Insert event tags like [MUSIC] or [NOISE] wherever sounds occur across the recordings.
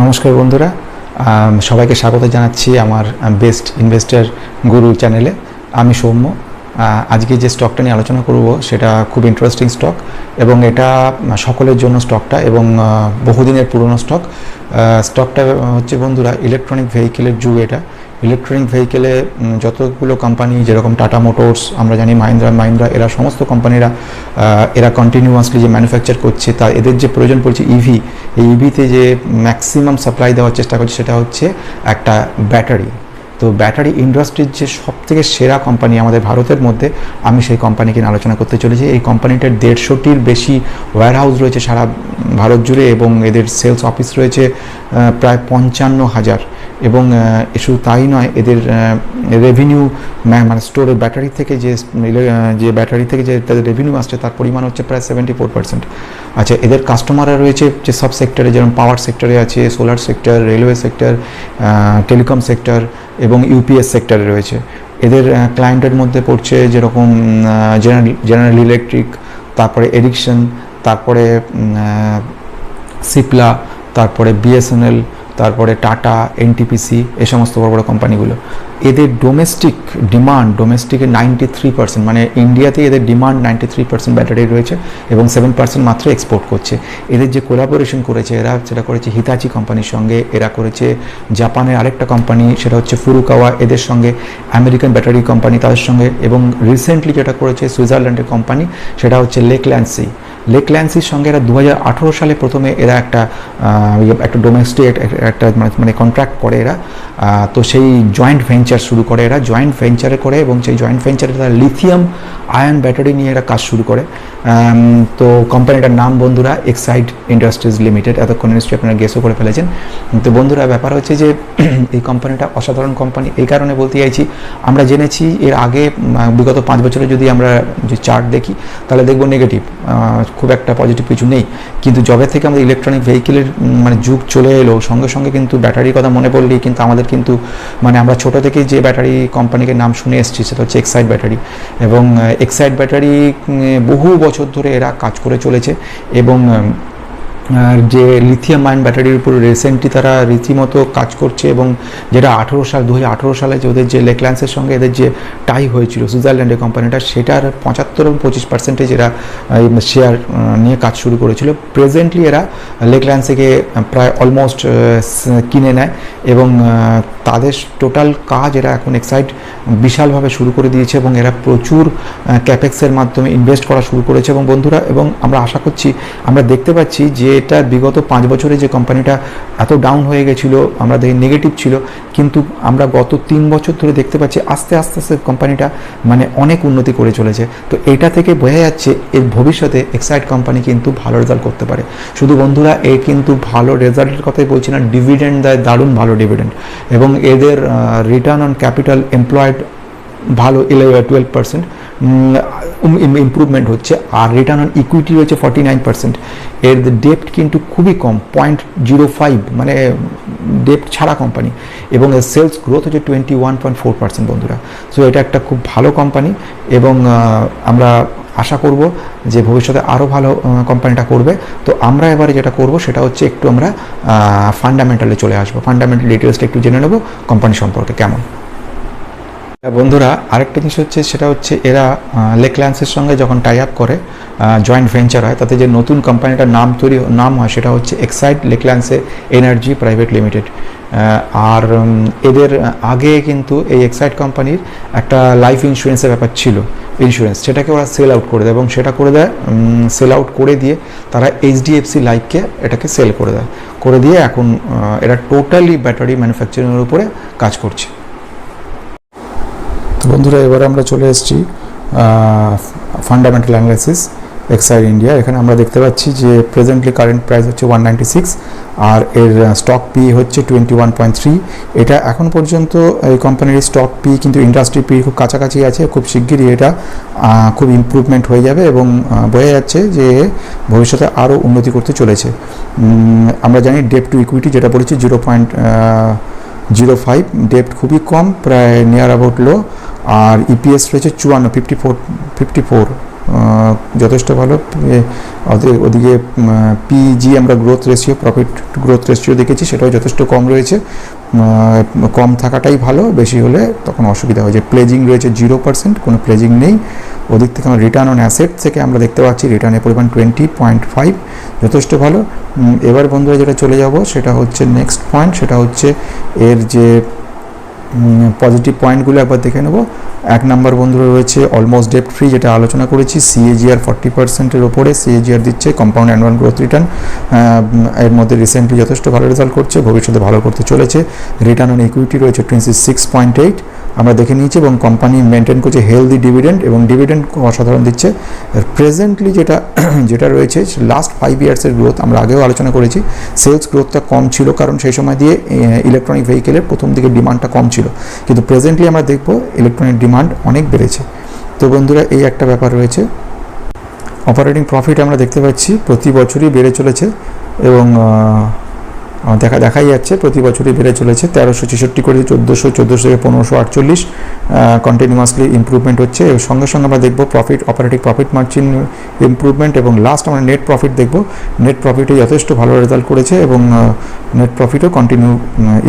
নমস্কার বন্ধুরা। সবাইকে স্বাগত জানাচ্ছি আমার বেস্ট ইনভেস্টার গুরু চ্যানেলে আমি সৌম্য। আজকে যে স্টকটা নিয়ে আলোচনা করব, সেটা খুব ইন্টারেস্টিং স্টক এবং এটা সকলের জন্য স্টকটা এবং বহুদিনের পুরনো স্টক স্টকটা হচ্ছে বন্ধুরা ইলেকট্রনিক ভেহিকেলের যুগ এটা। ইলেকট্রনিক ভেহিকেলে যতগুলো কোম্পানি যেরকম টাটা মোটরস আমরা জানি মাহিন্দ্রা মাহিন্দ্রা এরা সমস্ত কোম্পানিরা এরা কন্টিনিউয়াসলি যে ম্যানুফ্যাকচার করছে, তা এদের যে প্রয়োজন পড়ছে ইভি এই ইভিতে যে ম্যাক্সিমাম সাপ্লাই দেওয়ার চেষ্টা করছে, সেটা হচ্ছে একটা ব্যাটারি তো ব্যাটারি ইন্ডাস্ট্রির যে সব থেকে সেরা কোম্পানি আমাদের ভারতের মধ্যে, আমি সেই কোম্পানিকে নিয়ে আলোচনা করতে চলেছি। এই কোম্পানিটার দেড়শোটির বেশি ওয়্যারহাউস রয়েছে সারা ভারত জুড়ে এবং এদের সেলস অফিস রয়েছে প্রায় পঞ্চান্ন হাজার। এবং শুধু তাই নয়, এদের রেভিনিউ মানে স্টোরের ব্যাটারি থেকে যে যে ব্যাটারি থেকে যে তাদের রেভিনিউ আসছে, তার পরিমাণ হচ্ছে প্রায় সেভেন্টি ফোর পার্সেন্ট আচ্ছা এদের কাস্টমাররা রয়েছে যে সব সেক্টরে যেমন পাওয়ার সেক্টরে আছে solar sector railway sector telecom sector এবং ইউপিএস সেক্টরে রয়েছে। এদের ক্লায়েন্টের মধ্যে পড়ছে যেরকম জেনারেল জেনারেল ইলেকট্রিক তারপরে এডিকশন তারপরে সিপলা তারপরে বিএসএনএল তারপরে টাটা এনটিপিসি এ সমস্ত বড় বড় কোম্পানিগুলো। এদের ডোমেস্টিক ডিমান্ড ডোমেস্টিকের নাইনটি থ্রি পার্সেন্ট মানে ইন্ডিয়াতে এদের demand ninety three percent battery রয়েছে এবং সেভেন পার্সেন্ট মাত্র এক্সপোর্ট করছে। এদের যে কোলাবোরেশন করেছে, এরা সেটা করেছে হিতাচি কোম্পানির সঙ্গে, এরা করেছে জাপানের আরেকটা কোম্পানি সেটা হচ্ছে ফুরুকাওয়া এদের সঙ্গে আমেরিকান ব্যাটারি কোম্পানি তাদের সঙ্গে এবং রিসেন্টলি যেটা করেছে সুইজারল্যান্ডের কোম্পানি সেটা হচ্ছে লেকল্যান্সি লেকল্যান্সির সঙ্গে এরা দু হাজার আঠেরো সালে প্রথমে এরা একটা ইয়ে, একটা ডোমেস্টিক একটা মানে- মানে কন্ট্রাক্ট করে এরা। তো সেই জয়েন্ট ভেঞ্চার শুরু করে এরা। জয়েন্ট ভেঞ্চারে করে এবং সেই জয়েন্ট ভেঞ্চারে তারা লিথিয়াম আয়ন ব্যাটারি নিয়ে এরা কাজ শুরু করে। তো কোম্পানিটার নাম বন্ধুরা এক্সাইড ইন্ডাস্ট্রিজ লিমিটেড এতক্ষণ নিশ্চয়ই আপনারা গেসও করে ফেলেছেন। তো বন্ধুরা ব্যাপার হচ্ছে যে [CLEARS THROAT] এই কোম্পানিটা অসাধারণ কোম্পানি এই কারণে বলতে চাইছি আমরা জেনেছি এর আগে বিগত পাঁচ বছরে যদি আমরা যে চার্ট দেখি তাহলে দেখব নেগেটিভ খুব একটা পজিটিভ কিছু নেই। কিন্তু জবে থেকে আমাদের ইলেকট্রনিক ভেহিকেলের মানে যুগ চলে এলো, সঙ্গে সঙ্গে কিন্তু ব্যাটারির কথা মনে পড়লেই কিন্তু আমাদের কিন্তু মানে আমরা ছোটো থেকে যে ব্যাটারি কোম্পানিকে নাম শুনে এসেছি, সেটা হচ্ছে এক্সাইড ব্যাটারি এবং এক্সাইড ব্যাটারি বহু বছর ধরে এরা কাজ করে চলেছে এবং যে লিথিয়াম আয়ন ব্যাটারির উপর রিসেন্টলি তারা রীতিমতো কাজ করছে এবং যেটা আঠেরো সাল দু হাজার আঠেরো সালে যে ওদের যে লেকল্যান্সের সঙ্গে এদের যে টাই হয়েছিল সুইজারল্যান্ডের কোম্পানিটা সেটার পঁচাত্তর এবং পঁচিশ পার্সেন্টেজ এরা শেয়ার নিয়ে কাজ শুরু করেছিল। প্রেজেন্টলি এরা লেকল্যান্সেকে প্রায় অলমোস্ট কিনে নেয় এবং তাদের টোটাল কাজ এরা এখন এক্সাইড বিশালভাবে শুরু করে দিয়েছে এবং এরা প্রচুর ক্যাপেক্সের মাধ্যমে ইনভেস্ট করা শুরু করেছে। এবং বন্ধুরা, এবং আমরা আশা করছি, আমরা দেখতে পাচ্ছি যে এটা বিগত পাঁচ বছরে যে কোম্পানিটা এত ডাউন হয়ে গেছিল, আমরা দেখি নেগেটিভ ছিল, কিন্তু আমরা গত তিন বছর ধরে দেখতে পাচ্ছি আস্তে আস্তে আস্তে কোম্পানিটা মানে অনেক উন্নতি করে চলেছে। তো এটা থেকে বোঝা যাচ্ছে এর ভবিষ্যতে এক্সাইড কোম্পানি কিন্তু ভালো রেজাল্ট করতে পারে। শুধু বন্ধুরা এ কিন্তু ভালো রেজাল্টের কথাই বলছি না ডিভিডেন্ড দেয় দারুণ ভালো ডিভিডেন্ড এবং এদের রিটার্ন অন ক্যাপিটাল এমপ্লয়েড ভালো ইলেভেন টুয়েলভ পার্সেন্ট ইমপ্রুভমেন্ট হচ্ছে, আর রিটার্ন অন ইকুইটি রয়েছে ফর্টি নাইন পার্সেন্ট এর ডেপ্ট কিন্তু খুবই কম পয়েন্ট জিরো ফাইভ মানে ডেপ্ট ছাড়া কোম্পানি এবং এর সেলস গ্রোথ হচ্ছে twenty one point four percent বন্ধুরা। সো এটা একটা খুব ভালো কোম্পানি এবং আমরা আশা করব যে ভবিষ্যতে আরও ভালো কোম্পানিটা করবে। তো আমরা এবারে যেটা করব, সেটা হচ্ছে একটু আমরা ফান্ডামেন্টালে চলে আসব। ফান্ডামেন্টাল ডিটেলসটা একটু জেনে নেব কোম্পানি সম্পর্কে কেমন। বন্ধুরা, আরেকটা জিনিস হচ্ছে, সেটা হচ্ছে এরা লেকল্যান্সের সঙ্গে যখন টাই আপ করে জয়েন্ট ভেঞ্চার হয়, তাতে যে নতুন কোম্পানিটার নাম তৈরি, নাম হয়, সেটা হচ্ছে Exide Leclanche energy private limited আর এদের আগে কিন্তু এই এক্সাইড কোম্পানির একটা লাইফ ইন্স্যুরেন্সের ব্যাপার ছিল ইন্স্যুরেন্স সেটাকে ওরা সেল আউট করে দেয়, এবং সেটা করে দেয় সেল আউট করে দিয়ে তারা এইচডিএফসি লাইফকে এটাকে সেল করে দেয়। করে দিয়ে এখন এরা টোটালি ব্যাটারি ম্যানুফ্যাকচারিংয়ের উপরে কাজ করছে। বন্ধুরা, এবারে আমরা চলে এসেছি ফান্ডামেন্টাল অ্যানালাইসিস এক্সাইড ইন্ডিয়া এখানে আমরা দেখতে পাচ্ছি যে প্রেজেন্টলি কারেন্ট প্রাইস হচ্ছে ওয়ান আর এর স্টক পি হচ্ছে টোয়েন্টি ওয়ান পয়েন্ট থ্রি এটা এখন পর্যন্ত এই কোম্পানির স্টক পি কিন্তু ইন্ডাস্ট্রি পি খুব কাছাকাছি আছে, খুব শিগগিরই এটা খুব ইমপ্রুভমেন্ট হয়ে যাবে এবং বোঝা যাচ্ছে যে ভবিষ্যতে আরও উন্নতি করতে চলেছে। আমরা জানি ডেপ টু ইকুইটি যেটা বলেছি জিরো পয়েন্ট জিরো ফাইভ ডেপ্ট খুবই কম, প্রায় নিয়ার অ্যাবাউট লো আর ইপিএস রয়েছে চুয়ান্ন ফিফটি ফোর ফিফটি ফোর যথেষ্ট ভালো। ওদিকে পিজি আমরা growth ratio profit growth ratio দেখেছি, সেটাও যথেষ্ট কম রয়েছে। কম থাকাটাই ভালো, বেশি হলে তখন অসুবিধা হয়। যে প্লেজিং রয়েছে জিরো পার্সেন্ট কোনো প্লেজিং নেই। ওদিক থেকে আমরা রিটার্ন অন অ্যাসেট থেকে আমরা দেখতে পাচ্ছি রিটার্নের পরিমাণ টোয়েন্টি পয়েন্ট ফাইভ যথেষ্ট ভালো। এবার বন্ধুরা যেটা চলে যাব, সেটা হচ্ছে নেক্সট পয়েন্ট সেটা হচ্ছে এর যে পজিটিভ পয়েন্টগুলো একবার দেখে নেব। এক নাম্বার বন্ধুরা রয়েছে অলমোস্ট ডেট ফ্রি যেটা আলোচনা করেছি সিএজিআর ফর্টি পার্সেন্টের ওপরে সিএজিআর দিচ্ছে কম্পাউন্ড অ্যানুয়াল গ্রোথ রিটার্ন এর মধ্যে রিসেন্টলি যথেষ্ট ভালো রেজাল্ট করছে, ভবিষ্যতে ভালো করতে চলেছে। রিটার্ন অন ইকুইটি রয়েছে টোয়েন্টি সিক্স পয়েন্ট এইট আমরা দেখে নিয়েছি এবং কোম্পানি মেনটেন করছে হেলদি ডিভিডেন্ড এবং ডিভিডেন্ড অসাধারণ দিচ্ছে। প্রেজেন্টলি যেটা [CLEARS THROAT] যেটা রয়েছে লাস্ট ফাইভ ইয়ার্সের গ্রোথ আমরা আগেও আলোচনা করেছি সেলস গ্রোথটা কম ছিল কারণ সেই সময় দিয়ে ইলেকট্রনিক ভেহিকেলের প্রথম দিকে ডিমান্ডটা কম ছিল। কিন্তু প্রেজেন্টলি আমরা দেখব ইলেকট্রনিক ডিমান্ড অনেক বেড়েছে। তো বন্ধুরা, এই একটা ব্যাপার রয়েছে। অপারেটিং প্রফিট আমরা দেখতে পাচ্ছি প্রতি বছরই বেড়ে চলেছে এবং দেখা, দেখাই যাচ্ছে প্রতি বছরই বেড়ে চলেছে। তেরোশো ছেষট্টি করে চোদ্দোশো চোদ্দোশো থেকে পনেরোশো আটচল্লিশ কন্টিনিউয়াসলি ইম্প্রুভমেন্ট হচ্ছে। এবং সঙ্গে সঙ্গে আমরা দেখব profit operating profit margin improvement এবং লাস্ট আমরা নেট প্রফিট দেখব। নেট প্রফিটে যথেষ্ট ভালো রেজাল্ট করেছে এবং নেট প্রফিটও কন্টিনিউ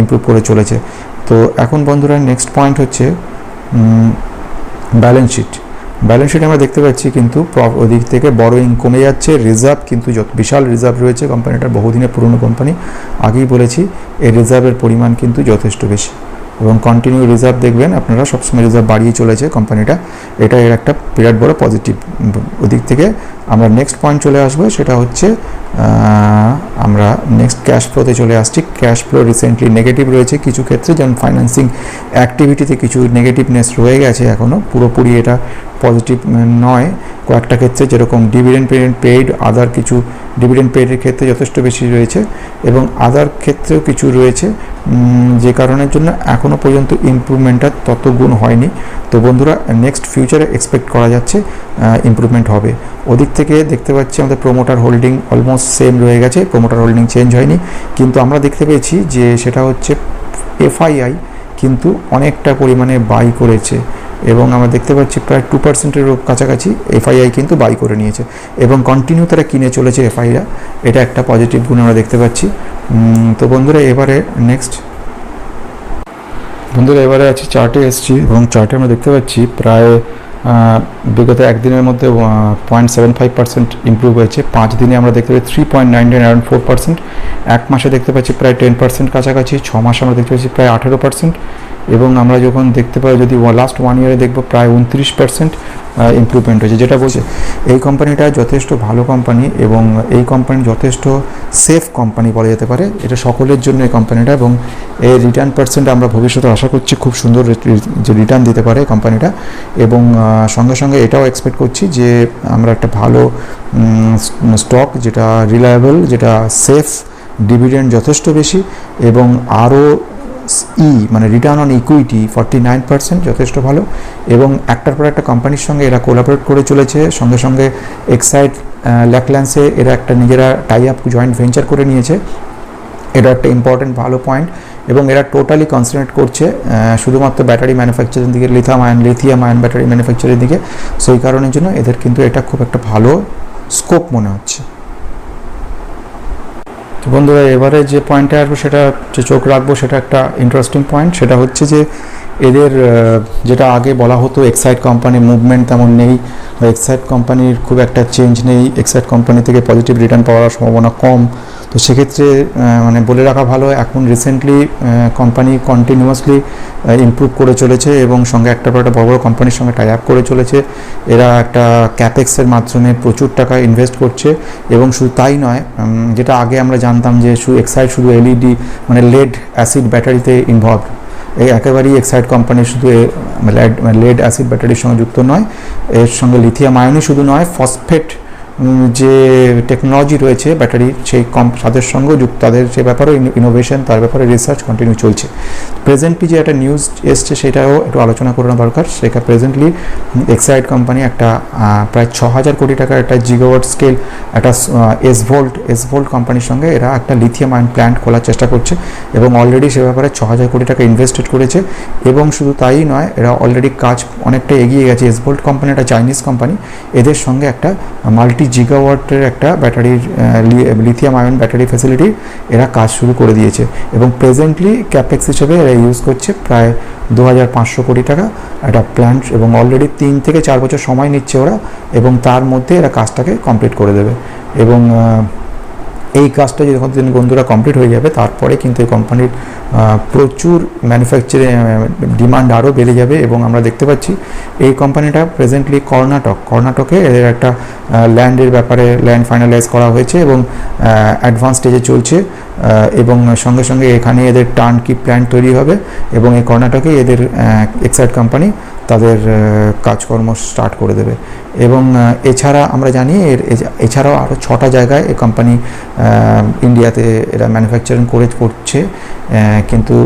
ইমপ্রুভ করে চলেছে। তো এখন বন্ধুরা নেক্সট পয়েন্ট হচ্ছে ব্যালেন্স শিট ব্যালেন্স শিট আমরা দেখতে পাচ্ছি কিন্তু ওদিক থেকে বড়োইং কমে যাচ্ছে রিজার্ভ কিন্তু যত, বিশাল রিজার্ভ রয়েছে কোম্পানিটার বহুদিনের পুরনো কোম্পানি আগেই বলেছি, এই রিজার্ভের পরিমাণ কিন্তু যথেষ্ট বেশি। এবং কন্টিনিউ রিজার্ভ দেখবেন, আপনারা সবসময় রিজার্ভ বাড়িয়ে চলেছে কোম্পানিটা এটা এর একটা বিরাট বড় পজিটিভ ওদিক থেকে আমরা নেক্সট পয়েন্ট চলে আসব, সেটা হচ্ছে আমরা নেক্সট ক্যাশ ফ্লোতে চলে আসছি। ক্যাশ ফ্লো রিসেন্টলি নেগেটিভ রয়েছে কিছু ক্ষেত্রে, যেমন ফাইন্যান্সিং অ্যাক্টিভিটিতে কিছু নেগেটিভনেস রয়ে গেছে এখনও পুরোপুরি এটা পজিটিভ নয়। কয়েকটা ক্ষেত্রে যেরকম ডিভিডেন্ড পেমেন্ট পেইড আদার কিছু ডিভিডেন্ড পেইডের ক্ষেত্রে যথেষ্ট বেশি রয়েছে এবং আদার ক্ষেত্রেও কিছু রয়েছে। যে কারণের জন্য এখনও পর্যন্ত ইমপ্রুভমেন্টটা তত গুণ হয়নি। তো বন্ধুরা নেক্সট ফিউচারে এক্সপেক্ট করা যাচ্ছে ইমপ্রুভমেন্ট হবে। ওদিক থেকে দেখতে পাচ্ছি আমাদের প্রোমোটার হোল্ডিং অলমোস্ট সেম রয়ে গেছে। প্রোমোটার হোল্ডিং চেঞ্জ হয়নি। কিন্তু আমরা দেখতে পেয়েছি যে সেটা হচ্ছে এফআইআই কিন্তু অনেকটা পরিমাণে বাই করেছে এবং আমরা দেখতে পাচ্ছি প্রায় টু পার্সেন্টের কাছাকাছি এফআইআই কিন্তু বাই করে নিয়েছে এবং কন্টিনিউ তারা কিনে চলেছে এফআইআই এটা একটা পজিটিভ গুণ আমরা দেখতে পাচ্ছি। তো বন্ধুরা, এবারে নেক্সট বন্ধুরা, এবারে আছি চার্টে এসছি এবং চার্টে আমরা দেখতে পাচ্ছি প্রায় বিগত একদিনের মধ্যে point seven five percent improve হয়েছে। পাঁচ দিনে আমরা দেখতে পাচ্ছি three point nine four percent এক মাসে দেখতে পাচ্ছি প্রায় টেন পার্সেন্ট কাছাকাছি। ছ মাসে আমরা দেখতে পাচ্ছি প্রায় আঠেরো পার্সেন্ট এবং আমরা যখন দেখতে পাই, যদি লাস্ট ওয়ান ইয়ারে দেখব, প্রায় উনত্রিশ পার্সেন্ট ইমপ্রুভমেন্ট হয়েছে। যেটা বলছে, এই কোম্পানিটা যথেষ্ট ভালো কোম্পানি এবং এই কোম্পানি যথেষ্ট সেফ কোম্পানি বলা যেতে পারে। এটা সকলের জন্য এই কোম্পানিটা এবং এর রিটার্ন পার্সেন্ট আমরা ভবিষ্যতে আশা করছি খুব সুন্দর যে রিটার্ন দিতে পারে কোম্পানিটা এবং সঙ্গে সঙ্গে এটাও এক্সপেক্ট করছি যে আমরা একটা ভালো স্টক যেটা রিলায়েবল যেটা সেফ ডিভিডেন্ড যথেষ্ট বেশি এবং আরও ই মানে return on equity forty nine percent যথেষ্ট ভালো এবং একটার পর একটা কোম্পানির সঙ্গে এরা কোলাবোরেট করে চলেছে। সঙ্গে সঙ্গে এক্সাইড ল্যাকল্যান্সে এরা একটা নিজেরা টাই আপ জয়েন্ট ভেঞ্চার করে নিয়েছে। এটা একটা ইম্পর্টেন্ট ভালো পয়েন্ট এবং এরা টোটালি কনসেন্ট্রেট করছে শুধুমাত্র ব্যাটারি ম্যানুফ্যাকচারের দিকে lithium ion lithium ion battery ম্যানুফ্যাকচারের দিকে। সেই কারণের জন্য এদের কিন্তু এটা খুব একটা ভালো স্কোপ মনে হচ্ছে। তো বন্ধুরা, এবারে যে পয়েন্টে আসব সেটা, যে চোখ রাখব সেটা একটা ইন্টারেস্টিং পয়েন্ট সেটা হচ্ছে যে এদের যেটা আগে বলা হতো এক্সাইড কোম্পানি মুভমেন্ট তেমন নেই। এক্সাইড কোম্পানির খুব একটা চেঞ্জ নেই। এক্সাইড কোম্পানি থেকে পজিটিভ রিটার্ন পাওয়ার সম্ভাবনা কম। তো সেক্ষেত্রে মানে বলে রাখা ভালো, এখন রিসেন্টলি কোম্পানি কন্টিনিউয়াসলি ইমপ্রুভ করে চলেছে এবং সঙ্গে একটা পর একটা বড় বড় কোম্পানির সঙ্গে টাই আপ করে চলেছে। এরা একটা ক্যাপেক্সের মাধ্যমে প্রচুর টাকা ইনভেস্ট করছে এবং শুধু তাই নয় যেটা আগে আমরা জানতাম যে শুধু এক্সাইড শুধু এলইডি মানে লেড অ্যাসিড ব্যাটারিতে ইনভলভ এই একেবারেই এক্সাইড কোম্পানি শুধু লেড লেড অ্যাসিড ব্যাটারির সঙ্গে যুক্ত নয়, এর সঙ্গে লিথিয়াম আয়নই শুধু নয় ফসফেট যে টেকনোলজি রয়েছে ব্যাটারির সেই কম তাদের সঙ্গেও যুক্ত, তাদের সে ব্যাপারে ইনোভেশন তার ব্যাপারে রিসার্চ কন্টিনিউ চলছে। প্রেজেন্টলি যে একটা নিউজ এসছে, সেটাও একটু আলোচনা করানো দরকার। সেটা প্রেজেন্টলি এক্সাইড কোম্পানি একটা প্রায় ছ হাজার কোটি টাকার একটা জিগাওয়াট স্কেল একটা এস ভোল্ট এস ভোল্ট কোম্পানির সঙ্গে এরা একটা লিথিয়াম আয়ন প্ল্যান্ট খোলার চেষ্টা করছে এবং অলরেডি সে ব্যাপারে ছ হাজার কোটি টাকা ইনভেস্টেড করেছে এবং শুধু তাই নয়, এরা অলরেডি কাজ অনেকটা এগিয়ে গেছে। এস ভোল্ট কোম্পানি একটা চাইনিজ কোম্পানি এদের সঙ্গে একটা মাল্টি জিগাওয়াটের একটা ব্যাটারির লিথিয়াম আয়ন ব্যাটারি ফ্যাসিলিটি এরা কাজ শুরু করে দিয়েছে। এবং প্রেজেন্টলি ক্যাপেক্স হিসেবে এরা ইউজ করছে প্রায় দু হাজার পাঁচশো কোটি টাকা। একটা প্ল্যান্ট এবং অলরেডি তিন থেকে চার বছর সময় নিচ্ছে ওরা এবং তার মধ্যে এরা কাজটাকে কমপ্লিট করে দেবে। এবং এই কাজটা যখন দিন বন্ধুরা কমপ্লিট হয়ে যাবে, তারপরে কিন্তু এই কোম্পানির প্রচুর ম্যানুফ্যাকচারিং ডিমান্ড আরও বেড়ে যাবে এবং আমরা দেখতে পাচ্ছি এই কোম্পানিটা প্রেজেন্টলি কর্ণাটক। কর্ণাটকে এদের একটা ল্যান্ডের ব্যাপারে ল্যান্ড ফাইনালাইজ করা হয়েছে এবং অ্যাডভান্স স্টেজে চলছে। এবং সঙ্গে সঙ্গে এখানে এদের টার্ন কি প্ল্যান্ট তৈরি হবে এবং এই কর্ণাটকে এদের এক্সাইড কোম্পানি তাদের কাজকর্ম স্টার্ট করে দেবে। এবং এছাড়া আমরা জানি এর এছাড়াও আরও ছটা জায়গায় এই কোম্পানি ইন্ডিয়াতে এরা ম্যানুফ্যাকচারিং করে, করছে কিন্তু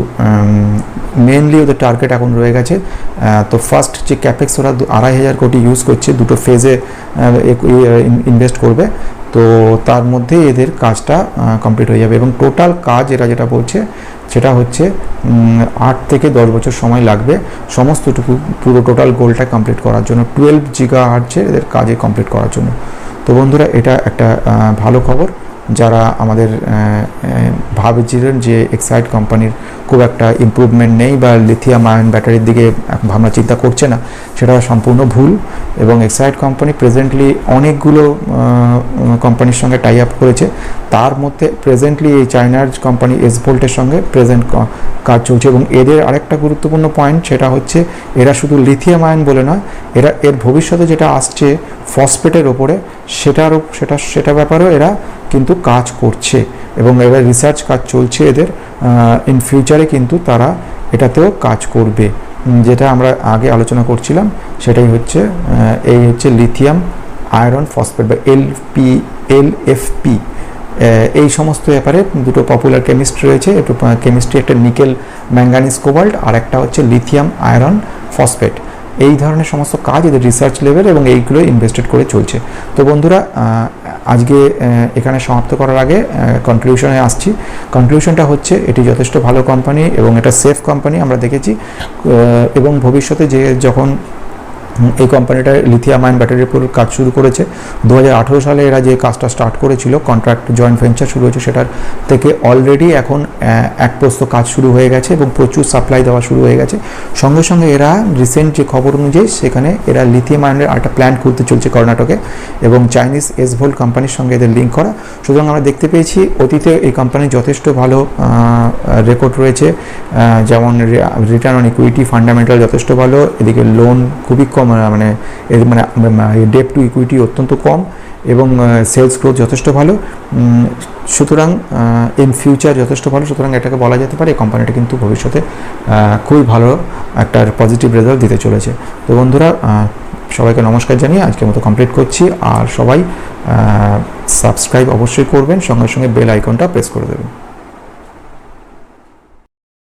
মেনলি ওদের টার্গেট এখন রয়ে গেছে। তো ফার্স্ট যে ক্যাপেক্স ওরা আড়াই হাজার কোটি ইউজ করছে, দুটো ফেজে ইনভেস্ট করবে। তো তার মধ্যে এদের কাজটা কমপ্লিট হয়ে যাবে এবং টোটাল কাজ এরা যেটা বলছে, সেটা হচ্ছে আট থেকে দশ বছর সময় লাগবে। সমস্তটুকু পুরো টোটাল গোলটা কমপ্লিট করার জন্য টুয়েলভ জিগা হার্টছে এদের কাজে কমপ্লিট করার জন্য। তো বন্ধুরা, এটা একটা ভালো খবর। যারা আমাদের ভাবছিলেন যে এক্সাইড কোম্পানির খুব একটা ইমপ্রুভমেন্ট নেই বা লিথিয়াম আয়ন ব্যাটারির দিকে ভাবনা চিন্তা করছে না, সেটা সম্পূর্ণ ভুল এবং এক্সাইড কোম্পানি প্রেজেন্টলি অনেকগুলো কোম্পানির সঙ্গে টাই আপ করেছে। তার মধ্যে প্রেজেন্টলি এই চায়নার কোম্পানি এস ভোল্টের সঙ্গে প্রেজেন্ট কাজ চলছে এবং এদের আরেকটা গুরুত্বপূর্ণ পয়েন্ট সেটা হচ্ছে এরা শুধু লিথিয়াম আয়ন বলে নয়, এরা এর ভবিষ্যতে যেটা আসছে ফসফেটের ওপরে সেটারও সেটা সেটা ব্যাপারেও এরা কিন্তু কাজ করছে এবং এবার রিসার্চ কাজ চলছে এদের ইন ফিউচারে কিন্তু তারা এটাতেও কাজ করবে। যেটা আমরা আগে আলোচনা করছিলাম, সেটাই হচ্ছে এই হচ্ছে লিথিয়াম আয়রন ফসফেট বা L P L F P এই সমস্ত ব্যাপারে দুটো পপুলার কেমিস্ট্রি রয়েছে একটু কেমিস্ট্রি একটা নিকেল ম্যাঙ্গানিস কোবাল্ট আর একটা হচ্ছে লিথিয়াম আয়রন ফসফেট এই ধরনের সমস্ত কাজ এদের রিসার্চ লেভেল এবং এইগুলো ইনভেস্টেড করে চলছে। তো বন্ধুরা আজকে এখানে সমাপ্ত করার আগে কনক্লিউশনে আসছি। কনক্লিউশনটা হচ্ছে, এটি যথেষ্ট ভালো কোম্পানি এবং এটা সেফ কোম্পানি আমরা দেখেছি। এবং ভবিষ্যতে যে যখন এই কোম্পানিটা লিথিয়াম আয়ন ব্যাটারির উপর কাজ শুরু করেছে। দু হাজার আঠেরো সালে এরা যে কাজটা স্টার্ট করেছিল কন্ট্রাক্ট জয়েন্ট ভেঞ্চার শুরু হয়েছে, সেটার থেকে অলরেডি এখন এক প্রস্ত কাজ শুরু হয়ে গেছে এবং প্রচুর সাপ্লাই দেওয়া শুরু হয়ে গেছে। সঙ্গে সঙ্গে এরা রিসেন্ট যে খবর অনুযায়ী সেখানে এরা লিথিয়াম আয়নের একটা প্ল্যান্ট খুলতে চলছে কর্ণাটকে এবং চাইনিজ এসভোল কোম্পানির সঙ্গে এদের লিঙ্ক করা। সুতরাং আমরা দেখতে পেয়েছি অতীতে এই কোম্পানির যথেষ্ট ভালো রেকর্ড রয়েছে। যেমন রিটার্ন অন ইকুইটি ফান্ডামেন্টাল যথেষ্ট ভালো, এদিকে লোন খুবই কম মানে এর মানে ডেপ টু ইকুইটি অত্যন্ত কম এবং সেলস গ্রোথ যথেষ্ট ভালো। সুতরাং ইন ফিউচার যথেষ্ট ভালো। সুতরাং এটাকে বলা যেতে পারে এই কোম্পানিটা কিন্তু ভবিষ্যতে খুবই ভালো একটা পজিটিভ রেজাল্ট দিতে চলেছে। তো বন্ধুরা সবাইকে নমস্কার জানিয়ে আজকের মতো কমপ্লিট করছি। আর সবাই সাবস্ক্রাইব অবশ্যই করবেন। সঙ্গে সঙ্গে বেল আইকনটা প্রেস করে দেবেন।